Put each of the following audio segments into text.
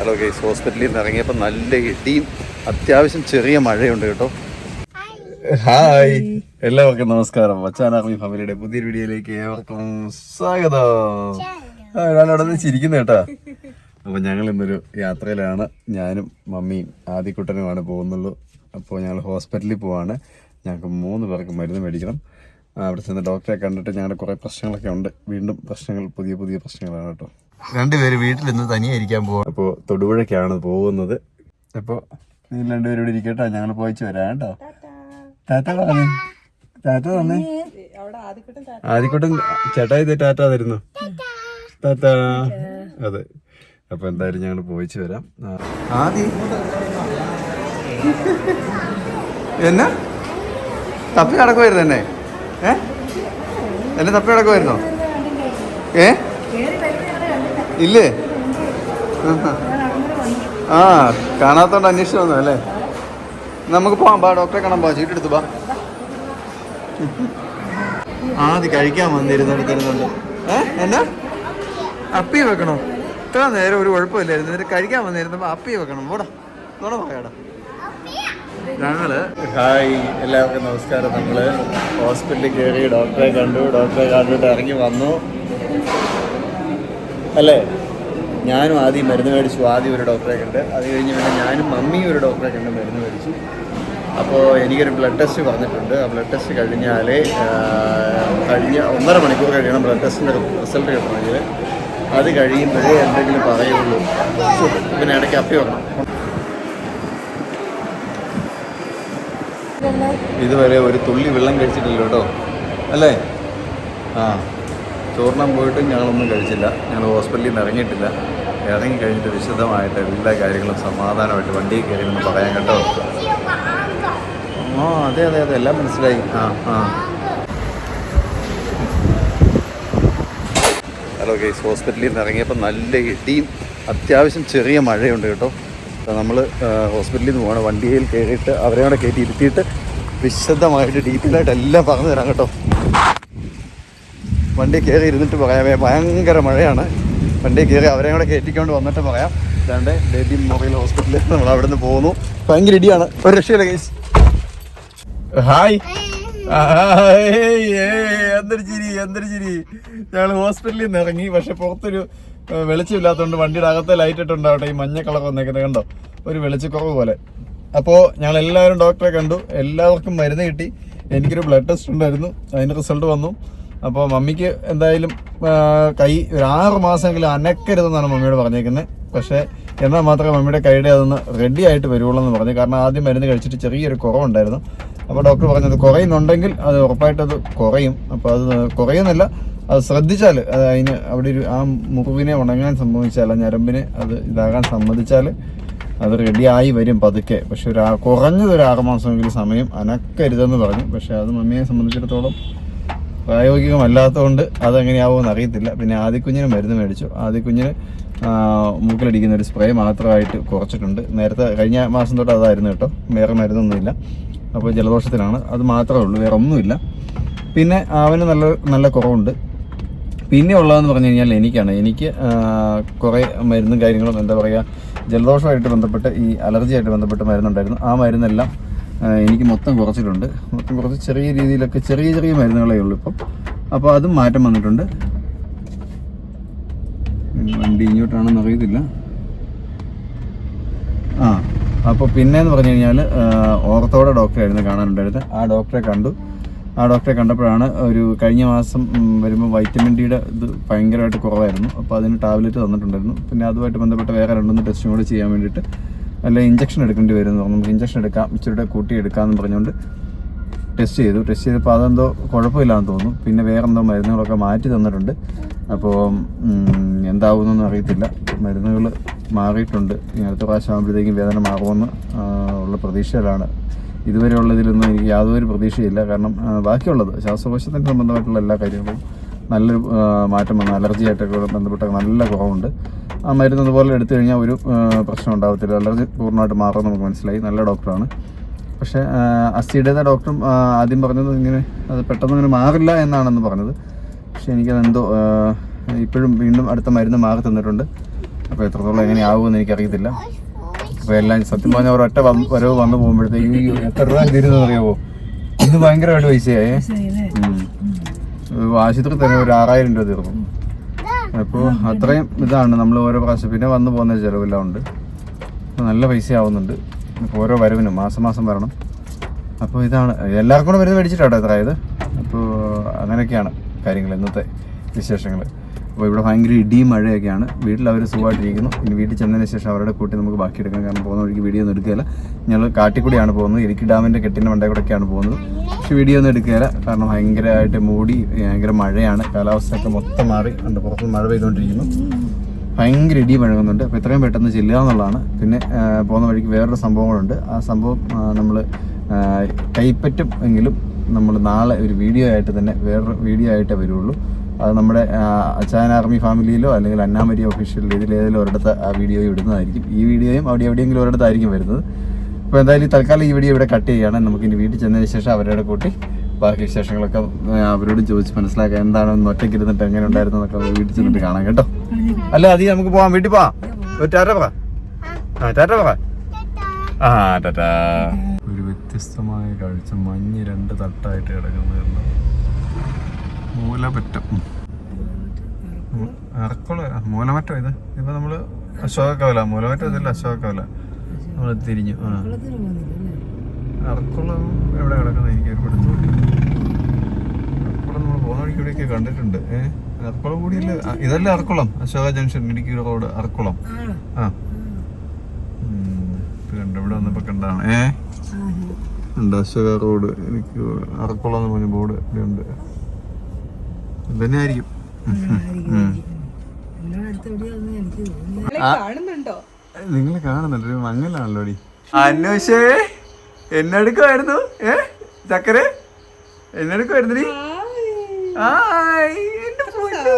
Hello guys ഹോസ്പിറ്റലിൽ നിന്ന് ഇറങ്ങിയപ്പോൾ നല്ല ഇടിയും അത്യാവശ്യം ചെറിയ മഴയുണ്ട് കേട്ടോ. ഹായ് എല്ലാവർക്കും നമസ്കാരം. ആർമി ഫാമിലിയുടെ പുതിയൊരു വീഡിയോയിലേക്ക് ഏവർക്കും സ്വാഗതം. ഞാൻ അവിടെ നിന്ന് ചിരിക്കുന്നു കേട്ടോ. അപ്പോൾ ഞങ്ങൾ ഇന്നൊരു യാത്രയിലാണ്. ഞാനും മമ്മിയും ആദ്യക്കുട്ടനുമാണ് പോകുന്നുള്ളൂ. അപ്പോൾ ഞങ്ങൾ ഹോസ്പിറ്റലിൽ പോവാണ്. ഞങ്ങൾക്ക് മൂന്ന് പേർക്ക് മരുന്ന് മേടിക്കണം. അവിടെ ചെന്ന് ഡോക്ടറെ കണ്ടിട്ട് ഞങ്ങളുടെ കുറേ പ്രശ്നങ്ങളൊക്കെ ഉണ്ട്. വീണ്ടും പ്രശ്നങ്ങൾ പുതിയ പുതിയ പ്രശ്നങ്ങളാണ് കേട്ടോ. രണ്ടുപേര് വീട്ടിൽ നിന്ന് തനിയെ ഇരിക്കാൻ പോകും അപ്പോൾ തൊടുപുഴയ്ക്കാണ് പോകുന്നത്. അപ്പോൾ നിങ്ങൾ രണ്ടുപേരും ഇവിടെ ഇരിക്കട്ടോ. ഞങ്ങൾ പോയിച്ച് വരാം കേട്ടോ. ടാറ്റ. പറഞ്ഞു ടാറ്റ. തന്നെ ആദ്യക്കൂട്ടം ചേട്ടാ ഇത് ടാറ്റ. തരുന്നു. ടാറ്റ. അതെ. അപ്പൊ എന്തായാലും ഞങ്ങൾ പോയിച്ച് വരാം. ആദ്യ ആദി. എന്നാ? തപ്പി നടക്കുമായിരുന്നു എന്നെ. ഏ? എന്നെ തപ്പി നടക്കുമായിരുന്നോ ഏ? ഇല്ലേ? ആ കാണാത്തോണ്ട് അന്വേഷിച്ചു വന്നു അല്ലേ? നമുക്ക് പോവാം ബാ ഡോക്ടറെ കാണാൻ പോവാം ചീട്ടെടുത്ത് ബാ. ആദ്യം കഴിക്കാൻ വന്നിരുന്നിടത്തിരുന്നുണ്ട് ഏ എന്നാ? അപ്പി വെക്കണോ? ഇത്ര നേരം ഒരു കുഴപ്പമില്ലായിരുന്നു. എന്നിട്ട് കഴിക്കാൻ വന്നിരുന്നപ്പോ അപ്പി വെക്കണം. പോടാ നോടാ പോയാടാ ഞങ്ങൾ ഹായ് എല്ലാവർക്കും നമസ്കാരം. നമ്മൾ ഹോസ്പിറ്റലിൽ കയറി ഡോക്ടറെ കണ്ടു. ഡോക്ടറെ കണ്ടിട്ട് ഇറങ്ങി വന്നു. അല്ലേ? ഞാനും ആദ്യം മരുന്ന് മേടിച്ചു. ആദ്യം ഒരു ഡോക്ടറെ കണ്ട് അത് കഴിഞ്ഞ് പിന്നെ ഞാനും മമ്മിയും ഒരു ഡോക്ടറെ കണ്ട് മരുന്ന് മേടിച്ചു. അപ്പോൾ എനിക്കൊരു ബ്ലഡ് ടെസ്റ്റ് പറഞ്ഞിട്ടുണ്ട് ആ ബ്ലഡ് ടെസ്റ്റ് കഴിഞ്ഞാൽ കഴിഞ്ഞ ഒന്നര മണിക്കൂർ കഴിയണം ബ്ലഡ് ടെസ്റ്റിന്റെ റിസൾട്ട് കിട്ടണമെങ്കിൽ അത് കഴിയുമ്പോഴേ എന്തെങ്കിലും പറയുള്ളൂ. പിന്നെ ഇടയ്ക്ക് അപ്പി വേണം ഇതുവരെ ഒരു തുള്ളി വെള്ളം കഴിച്ചിട്ടില്ല കേട്ടോ അല്ലേ? ആ. ചോറിനാൻ പോയിട്ടും ഞങ്ങളൊന്നും കഴിച്ചില്ല. ഞങ്ങൾ ഹോസ്പിറ്റലിൽ നിന്ന് ഇറങ്ങിയിട്ടില്ല. ഇറങ്ങി കഴിഞ്ഞിട്ട് വിശദമായിട്ട് എല്ലാ കാര്യങ്ങളും സമാധാനമായിട്ട് വണ്ടിയിൽ കയറി എന്ന് പറയാൻ കേട്ടോ. ആ അതെ അതെ അതെ. എല്ലാം മനസ്സിലായി. ആ ആ. ഹലോ കേസ് ഹോസ്പിറ്റലിൽ നിന്ന് ഇറങ്ങിയപ്പോൾ നല്ല ഇടിയും അത്യാവശ്യം ചെറിയ മഴയുണ്ട് കേട്ടോ. അപ്പോൾ നമ്മൾ ഹോസ്പിറ്റലിൽ നിന്ന് പോകണം. വണ്ടിയിൽ കയറിയിട്ട് അവരെ കൂടെ കയറ്റി ഇരുത്തിയിട്ട് വിശദമായിട്ട് ഡീറ്റെയിൽ ആയിട്ട് എല്ലാം പറഞ്ഞു തരാം കേട്ടോ. വണ്ടി കയറി ഇരുന്നിട്ട് പറയാമേ ഭയങ്കര മഴയാണ്. വണ്ടി കയറി അവരെ കൂടെ കയറ്റിക്കൊണ്ട് വന്നിട്ട് പറയാം. രണ്ട് ബേബി മൊബൈൽ ഹോസ്പിറ്റലിൽ നമ്മൾ അവിടെ നിന്ന് പോകുന്നു. ഭയങ്കര ഇടിയാണ്. ഒരു രക്ഷയില്ല ഗൈസ് ഹായ് എന്തൊരു ചിരി എന്തൊരു ചിരി. ഞങ്ങൾ ഹോസ്പിറ്റലിൽ നിന്ന് ഇറങ്ങി. പക്ഷെ പുറത്തൊരു വെളിച്ചമില്ലാത്തതുകൊണ്ട് വണ്ടിയുടെ അകത്തെ ലൈറ്റ് ഇട്ടുണ്ടാവട്ടെ ഈ മഞ്ഞ കളർ വന്നേക്കുന്നത് കണ്ടോ? ഒരു വെളിച്ചക്കുറവ് പോലെ. അപ്പോൾ ഞങ്ങൾ എല്ലാവരും ഡോക്ടറെ കണ്ടു. എല്ലാവർക്കും മരുന്ന് കിട്ടി. എനിക്കൊരു ബ്ലഡ് ടെസ്റ്റ് ഉണ്ടായിരുന്നു. അതിന്റെ റിസൾട്ട് വന്നു. അപ്പോൾ മമ്മിക്ക് എന്തായാലും കൈ ഒരു ആറ് മാസമെങ്കിലും അനക്കരുതെന്നാണ് മമ്മിയോട് പറഞ്ഞേക്കുന്നത് പക്ഷേ എന്നാൽ മാത്രമേ മമ്മിയുടെ കൈയുടെ അതൊന്ന് റെഡി ആയിട്ട് വരുവുള്ളൂ എന്ന് പറഞ്ഞു. കാരണം ആദ്യം മരുന്ന് കഴിച്ചിട്ട് ചെറിയൊരു കുറവുണ്ടായിരുന്നു. അപ്പോൾ ഡോക്ടർ പറഞ്ഞത് കുറയുന്നുണ്ടെങ്കിൽ അത് ഉറപ്പായിട്ട് അത് കുറയും. അപ്പോൾ അത് കുറയുന്നില്ല അത് ശ്രദ്ധിച്ചാൽ അത് അതിന് അവിടെ ഒരു ആ മുറിവിനെ ഉണങ്ങാൻ സംഭവിച്ചാൽ ആ ഞരമ്പിനെ അത് ഇതാകാൻ സമ്മതിച്ചാൽ അത് റെഡിയായി വരും പതുക്കെ. പക്ഷെ ഒരു ആ- കുറഞ്ഞത് ഒരു ആറ് മാസമെങ്കിലും സമയം അനക്കരുതെന്ന് പറഞ്ഞു. പക്ഷേ അത് മമ്മിയെ സംബന്ധിച്ചിടത്തോളം പ്രായോഗികമല്ലാത്തതുകൊണ്ട് അതെങ്ങനെയാവുമെന്ന് അറിയത്തില്ല. പിന്നെ ആദ്യക്കുഞ്ഞിന് മരുന്ന് മേടിച്ചു. ആദ്യക്കുഞ്ഞിന് മൂക്കിലടിക്കുന്ന ഒരു സ്പ്രേ മാത്രമായിട്ട് കുറച്ചിട്ടുണ്ട്. നേരത്തെ കഴിഞ്ഞ മാസം തൊട്ട് അതായിരുന്നു കേട്ടോ. വേറെ മരുന്നൊന്നുമില്ല. അപ്പോൾ ജലദോഷത്തിനാണ് അത് മാത്രമേ ഉള്ളൂ. വേറെ ഒന്നുമില്ല. പിന്നെ അവന് നല്ല നല്ല കുറവുണ്ട്. പിന്നെ ഉള്ളതെന്ന് പറഞ്ഞു കഴിഞ്ഞാൽ എനിക്കാണ്. എനിക്ക് കുറേ മരുന്നും കാര്യങ്ങളും എന്താ പറയുക ജലദോഷമായിട്ട് ബന്ധപ്പെട്ട് ഈ അലർജിയായിട്ട് ബന്ധപ്പെട്ട് മരുന്നുണ്ടായിരുന്നു. ആ മരുന്നെല്ലാം എനിക്ക് മൊത്തം കുറച്ചിട്ടുണ്ട്. മൊത്തം കുറച്ച് ചെറിയ രീതിയിലൊക്കെ ചെറിയ ചെറിയ മരുന്നുകളേ ഉള്ളൂ ഇപ്പം. അപ്പോൾ അതും മാറ്റം വന്നിട്ടുണ്ട്. വണ്ടി ഇങ്ങോട്ടാണെന്ന് അറിയത്തില്ല. ആ അപ്പോൾ പിന്നെന്ന് പറഞ്ഞു കഴിഞ്ഞാൽ ഓർത്തോടെ ഡോക്ടറായിരുന്നു കാണാനുണ്ടായിരുന്നത്. ആ ഡോക്ടറെ കണ്ടു. ആ ഡോക്ടറെ കണ്ടപ്പോഴാണ് ഒരു കഴിഞ്ഞ മാസം വരുമ്പോൾ വൈറ്റമിൻ ഡിയുടെ ഇത് ഭയങ്കരമായിട്ട് കുറവായിരുന്നു. അപ്പോൾ അതിന് ടാബ്ലറ്റ് തന്നിട്ടുണ്ടായിരുന്നു. പിന്നെ അതുമായിട്ട് ബന്ധപ്പെട്ട വേറെ രണ്ടൊന്ന് ടെസ്റ്റും കൂടെ ചെയ്യാൻ വേണ്ടിയിട്ട് അല്ല ഇഞ്ചക്ഷൻ എടുക്കേണ്ടി വരും എന്ന് നമുക്ക് ഇഞ്ചക്ഷൻ എടുക്കാം. ഇച്ചിരിയുടെ കൂട്ടി എടുക്കാമെന്ന് പറഞ്ഞുകൊണ്ട് ടെസ്റ്റ് ചെയ്തു. ടെസ്റ്റ് ചെയ്തപ്പോൾ അതെന്തോ കുഴപ്പമില്ലാന്ന് തോന്നുന്നു. പിന്നെ വേറെ എന്തോ മരുന്നുകളൊക്കെ മാറ്റി തന്നിട്ടുണ്ട്. അപ്പോൾ എന്താവുമെന്നൊന്നും അറിയത്തില്ല. മരുന്നുകൾ മാറിയിട്ടുണ്ട്. ഇനി അടുത്ത പ്രാവശ്യം ആകുമ്പോഴത്തേക്കും വേദന മാറുമെന്ന് ഉള്ള പ്രതീക്ഷയിലാണ്. ഇതുവരെയുള്ളതിലൊന്നും എനിക്ക് യാതൊരു പ്രതീക്ഷയില്ല. കാരണം ബാക്കിയുള്ളത് ശ്വാസകോശത്തിന് സംബന്ധമായിട്ടുള്ള എല്ലാ കാര്യങ്ങളും നല്ലൊരു മാറ്റം വന്നു അലർജിയായിട്ടൊക്കെ ബന്ധപ്പെട്ട നല്ല കുറവുണ്ട്. ആ മരുന്ന് അതുപോലെ എടുത്തു കഴിഞ്ഞാൽ ഒരു പ്രശ്നം ഉണ്ടാകത്തില്ല അലർജി പൂർണമായിട്ട് മാറാൻ നമുക്ക് മനസ്സിലായി. നല്ല ഡോക്ടറാണ്. പക്ഷേ ആ, അസ്ഥിയുടേത് ഡോക്ടറും ആദ്യം പറഞ്ഞത് ഇങ്ങനെ അത് പെട്ടെന്ന് ഇങ്ങനെ മാറില്ല എന്നാണെന്ന് പറഞ്ഞത്. പക്ഷേ എനിക്കത് എന്തോ ഇപ്പോഴും വീണ്ടും അടുത്ത മരുന്ന് മാറി തന്നിട്ടുണ്ട്. അപ്പോൾ എത്രത്തോളം എങ്ങനെയാവുമെന്ന് എനിക്കറിയത്തില്ല. അപ്പോൾ എല്ലാം സത്യം പറഞ്ഞാൽ ഒരൊറ്റ വരവ് വന്നു പോകുമ്പോഴത്തേക്ക് ഈ എത്ര രൂപ തരുന്നത് അറിയാവോ ഇന്ന് ഭയങ്കരമായിട്ട് പൈസയായേ. ആശുപത്രി തന്നെ ഒരു ആറായിരം രൂപ തീർന്നു. അപ്പോൾ അത്രയും ഇതാണ് നമ്മൾ ഓരോ പ്രാവശ്യം പിന്നെ വന്ന് പോകുന്ന ചിലവെല്ലാം ഉണ്ട്. നല്ല പൈസ ആവുന്നുണ്ട് ഓരോ വരവിനും മാസം മാസം വരണം. അപ്പോൾ ഇതാണ് എല്ലാവർക്കും കൂടെ മരുന്ന് മേടിച്ചിട്ടാട്ടോ എത്ര അപ്പോൾ അങ്ങനെയൊക്കെയാണ് കാര്യങ്ങൾ ഇന്നത്തെ വിശേഷങ്ങൾ. അപ്പോൾ ഇവിടെ ഭയങ്കര ഇടിയും മഴയൊക്കെയാണ്. വീട്ടിൽ അവർ സുഖമായിട്ടിരിക്കുന്നു. ഇനി വീട്ടിൽ ചെന്നതിന് ശേഷം അവരുടെ കൂട്ടി നമുക്ക് ബാക്കി എടുക്കാൻ കാരണം പോകുന്ന വഴിക്ക് വീഡിയോ ഒന്നും എടുക്കുകയില്ല. ഞങ്ങൾ കാട്ടിക്കൂടിയാണ് പോകുന്നത്. ഇടുക്കി ഡാമിന്റെ കെട്ടിന്റെ മണ്ടേ കൂടെയൊക്കെയാണ് പോകുന്നത്. പക്ഷേ വീഡിയോ ഒന്നും എടുക്കുകയില്ല. കാരണം ഭയങ്കരമായിട്ട് മൂടി ഭയങ്കര മഴയാണ്. കാലാവസ്ഥയൊക്കെ മൊത്തം മാറി. ഉണ്ട് പുറത്ത് മഴ പെയ്തുകൊണ്ടിരിക്കുന്നു. ഭയങ്കര ഇടി മുഴങ്ങുന്നുണ്ട്. അപ്പോൾ എത്രയും പെട്ടെന്ന് ചെല്ലുക എന്നുള്ളതാണ്. പിന്നെ പോകുന്ന വഴിക്ക് വേറൊരു സംഭവങ്ങളുണ്ട്. ആ സംഭവം നമ്മൾ കൈപ്പറ്റും എങ്കിലും നമ്മൾ നാളെ ഒരു വീഡിയോ ആയിട്ട് തന്നെ വേറൊരു വീഡിയോ ആയിട്ടേ വരുള്ളൂ. അത് നമ്മുടെ അച്ചാൻ ആർമി ഫാമിലിയിലോ അല്ലെങ്കിൽ അന്നാമരി ഒഫീഷ്യൽ ഇതിലേതെങ്കിലും ഒരിടത്ത് ആ വീഡിയോ ഇടുന്നതായിരിക്കും. ഈ വീഡിയോയും അവിടെ എവിടെയെങ്കിലും ഒരിടത്തായിരിക്കും വരുന്നത്. അപ്പോൾ എന്തായാലും ഈ തൽക്കാലം ഈ വീഡിയോ ഇവിടെ കട്ട് ചെയ്യുകയാണ്. നമുക്ക് ഇനി വീട്ടിൽ ചെന്നതിന് ശേഷം അവരുടെ കൂട്ടി ബാക്കി വിശേഷങ്ങളൊക്കെ അവരോട് ചോദിച്ച് മനസ്സിലാക്കാം എന്താണ് ഒറ്റയ്ക്ക് ഇരുന്നിട്ട് എങ്ങനെ ഉണ്ടായിരുന്നു എന്നൊക്കെ വീട്ടിൽ ചെന്നിട്ട് കാണാം കേട്ടോ. അല്ല അതി നമുക്ക് പോവാം. വീട്ടിൽ പോവാം. ഒരു ടാറ്റ ആ ടാറ്റ ആ വ്യത്യസ്തമായ കാഴ്ച. മഞ്ഞ് രണ്ട് തട്ടായിട്ട് കിടക്കുന്നതായിരുന്നു മൂലപറ്റം അറക്കുള്ള മൂലമറ്റം ഇത്. ഇപ്പൊ നമ്മൾ അശോകക്കവല മൂലമറ്റം ഇതല്ല അശോകക്കവല. നമ്മൾ തിരിഞ്ഞു. ആ. അറക്കുളം എവിടെ കിടക്കുന്നത് എനിക്ക് ഒരു പിടുത്തമില്ല അറക്കുളം നമ്മൾ പോകുന്ന വഴിക്ക് ഇവിടെയൊക്കെ കണ്ടിട്ടുണ്ട്. ഏഹ് അറക്കുളം കൂടിയല്ല? ഇതല്ല അറക്കുളം അശോക ജംഗ്ഷൻ ഇടുക്കി റോഡ് അറക്കുളം ആ. ഇത് ഇവിടെ വന്നപ്പോ കണ്ടാണ്. ഏഹ് ഉണ്ട് അശോക റോഡ് എനിക്ക് അറക്കുളം എന്ന് പറഞ്ഞ ബോർഡ് ഇവിടെ ഉണ്ട്. ഇതന്നെ ആയിരിക്കും കാണുന്നുണ്ടോ? നിങ്ങൾ കാണുന്നുണ്ട്. ഒരു മങ്ങലാണല്ലോ ഡി അന്വേഷേ എന്നെടുക്കുമായിരുന്നു ഏ? ചക്കരെ എന്നെടുക്കുമായിരുന്നു ചേട്ടാ ആയ്, എന്റെ പൊന്നോ.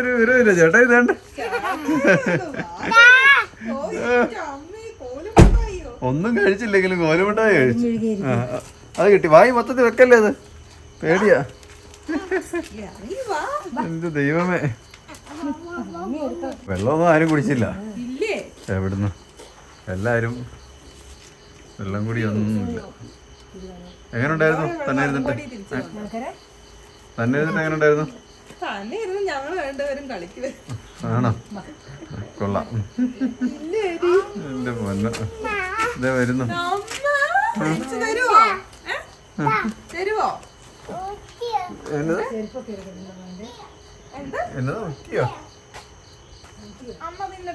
ഒരു വിവരമില്ല ചേട്ടാ ഇതാണ്ട്. ഒന്നും കഴിച്ചില്ലെങ്കിലും കോലുമുട്ടായി കഴിച്ചു. അത് കിട്ടി. വായി മൊത്തത്തിൽ വെക്കല്ലേ അത്? പേടിയാ. എന്ത് ദൈവമേ. വെള്ളമൊന്നും ആരും കുടിച്ചില്ല. എവിടുന്ന്? എല്ലാരും വെള്ളം കൂടി ഒന്നുമില്ല. എങ്ങനെ ഉണ്ടായിരുന്നു തന്നെ ഇരുന്നിട്ട്. തന്നെ ഇരുന്നിട്ട് എങ്ങനെ ഉണ്ടായിരുന്നു തന്നെ ഇരുന്ന് ഞങ്ങൾ രണ്ടുപേരും കളിക്കുക ആണോ? കൊള്ളാം. എന്റെ പൊന്ന. ഇതേ വരുന്നു. തരുവോ? എന്നതാ? അമ്മ ഇല്ലേ?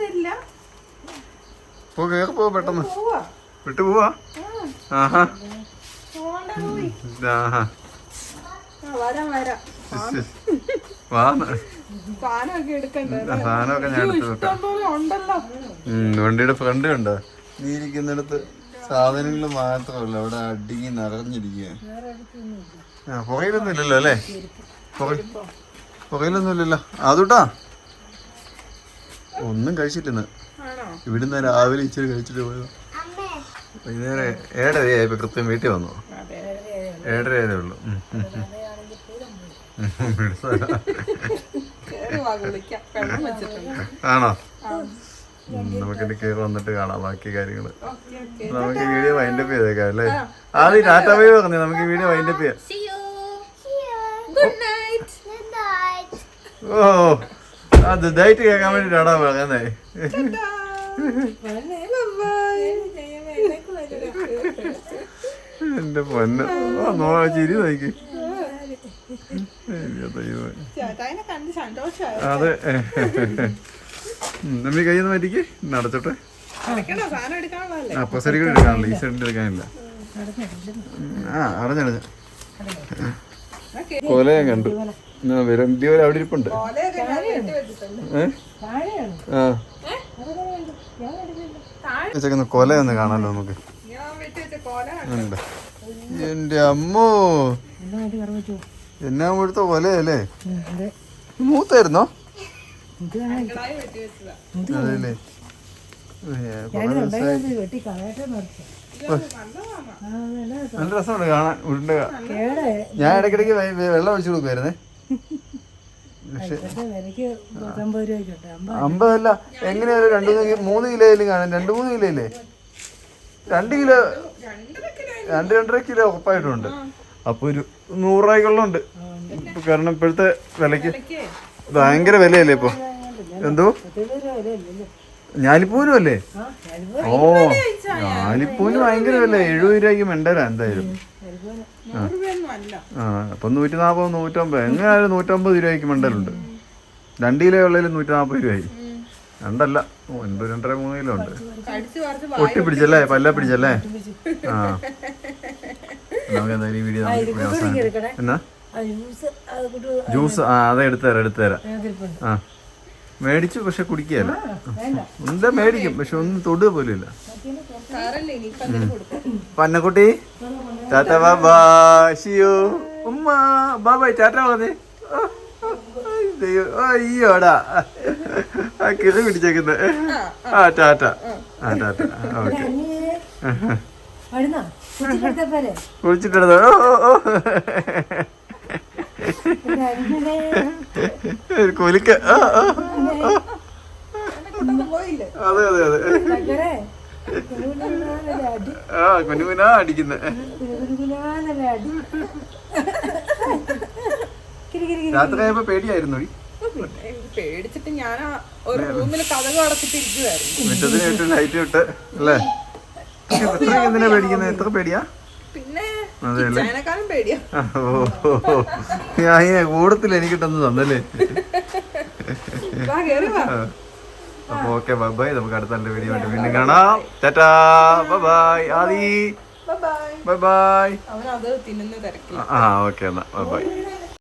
തരില്ല. പോ കേറി പോ പെട്ടെന്ന്. പോവാ. വിട്ടു പോവാ? ആഹാ. ആഹാ. വരാം വരാം. സാധനമൊക്കെ ഞാൻ വണ്ടിയുടെ ഫ്രണ്ട് കണ്ടോ? നീ ഇരിക്കുന്നിടത്ത് സാധനങ്ങൾ മാത്രമല്ല അവിടെ അടിങ്ങി നിറഞ്ഞിരിക്കുക ആ പുറയിലൊന്നും ഇല്ലല്ലോ അല്ലേ? പുറ- പുറയിലൊന്നും ഇല്ലല്ലോ. അതുട്ടാ ഒന്നും കഴിച്ചിട്ടിന്ന്. ഇവിടുന്ന് രാവിലെ ഇച്ചിരി കഴിച്ചിട്ട് പോയത് വൈകുന്നേരം ഏടരയായി ഇപ്പൊ കൃത്യം വീട്ടിൽ വന്നു. ഏടരയായതേ ഏഴരയതേ ഉള്ളൂ. ആണോ? നമുക്ക് കയറി വന്നിട്ട് കാണാം ബാക്കി കാര്യങ്ങൾ. Okay okay. നമുക്ക് വീഡിയോ വൈൻഡപ്പ് ചെയ്തേക്കാം അല്ലേ? ആദ്യം ടാറ്റ ബൈ പറഞ്ഞു നമുക്ക് വീഡിയോ വൈൻഡപ്പ് ചെയ്യാം. ഗുഡ് നൈറ്റ് ഓ അത് ഇതായിട്ട് കേൾക്കാൻ വേണ്ടിട്ടാണോ പറയുന്നേ എന്റെ പൊന്ന്. ചിരി നോക്കി അയ്യോ ദൈവമേ. ചേട്ടായിനെ കണ്ട് സന്തോഷമായി അതെ. നമ്മി കയ്യിൽ നിന്ന് മാറ്റിക്ക്. നടച്ചോട്ടെ അപ്പൊ ശരി എടുക്കാനില്ല. ഈ സൈഡിൽ എടുക്കാനില്ല. ആ ആ കൊല ഞാൻ കണ്ടു. വിരന്തി പോലെ അവിടെ ഇരിപ്പുണ്ട്? ആ. കൊല ഒന്ന് കാണാലോ നമുക്ക്. ഉണ്ട്. എന്റെ അമ്മോ. എന്നാ പോലെ കൊലയല്ലേ മൂത്തായിരുന്നോ? അതല്ലേ നല്ല രസമുണ്ട് കാണാൻ ഉരുണ്ട ഞാൻ ഇടയ്ക്കിടയ്ക്ക് വെള്ളം ഒഴിച്ചു കൊടുക്കുമായിരുന്നേ പക്ഷെ അമ്പതല്ല എങ്ങനെയായാലും രണ്ടു മൂന്ന് കിലോ കിലോയിലും കാണാം. രണ്ട് മൂന്ന് കിലോ അല്ലേ രണ്ട് കിലോ രണ്ട് രണ്ടര കിലോ ഉറപ്പായിട്ടുണ്ട്. അപ്പൊ ഒരു നൂറ് രൂപയ്ക്കുള്ളുണ്ട് കാരണം ഇപ്പോഴത്തെ വിലക്ക് ഭയങ്കര വിലയല്ലേ ഇപ്പൊ? എന്തോ? ഞാലിപ്പൂനും അല്ലേ? ഓ ഞാലിപ്പൂന് ഭയങ്കര വില. എഴുപത് രൂപയ്ക്ക് മെണ്ടരാ എന്തായാലും. ആ. അപ്പൊ നൂറ്റി നാപ്പത് നൂറ്റമ്പത്. എങ്ങനെയായാലും നൂറ്റമ്പത് രൂപയ്ക്ക് മെണ്ടലുണ്ട്. രണ്ട് കിലോ ഉള്ളതിൽ നൂറ്റി നാപ്പത് രൂപയായി. രണ്ടല്ല ഒൻപത് രണ്ടര മൂന്ന് കിലോ ഉണ്ട്. പൊട്ടി പിടിച്ചല്ലേ? പല്ല പിടിച്ചല്ലേ? ആ. നമുക്ക് എന്തായാലും ഈ വീഡിയോ നമുക്ക് ഇവിടെ അവസാനം എന്നാ? ജ്യൂസ് ജ്യൂസ് ആ അതെ എടുത്തുതരാം എടുത്തുതരാം ഞങ്ങൾക്കിരിപ്പുണ്ട് ആ മേടിച്ചു പക്ഷെ കുടിക്കുകയല്ല. എന്താ മേടിക്കും? പക്ഷെ ഒന്നും തൊടുക പോലും ഇല്ല. സാറല്ലേ ഇനിയിപ്പം അതിന് പന്നക്കുട്ടി? ടാറ്റ ബാബാശിയോ ഉമ്മ ബാബായ് ടാറ്റ പറഞ്ഞേ. അയ്യോടാ ആ കിളി പിടിച്ചേക്കുന്നത് ആ ടാറ്റ. ആ. ടാറ്റ. ഓക്കെ. കുളിച്ചിട്ടെടുത്തോ? ഒരു കൊലിക്ക. അതെ അതെ അതെ. ആ കുനുകുനാ അടിക്കുന്നേ. കുനുകുനാന്നല്ലേ കിരി കിരി കിരി രാത്രി ആയപ്പോ പേടിയായിരുന്നു. പേടിച്ചിട്ട് ഞാൻ ഒരു റൂമിൽ കഥകൾ അടച്ചിട്ട് ഇരിക്കുവായിരുന്നു മുറ്റത്തിന് ചുറ്റും ലൈറ്റ് ഇട്ട് അല്ലേ? എത്ര എന്തിനാ പേടിക്കുന്നത് എത്ര പേടിയാ? പിന്നെ അതെ അല്ലേ ചൈനക്കാരൻ പേടിയാ. ആ, ഓ ഓ, ഓ. ഞാൻ ഈ കൂടത്തിൽ എനിക്കിട്ടൊന്ന് തന്നല്ലേ? വാ കേറി വാ. അപ്പൊ ഓക്കെ ബൈ നമുക്ക് അടുത്ത നല്ല വീഡിയോ ആയിട്ട് വീണ്ടും കാണാം. Tata. Bye. Aadi. Bye bye. Bye bye. ആ ഓക്കെ എന്നാ. ബൈ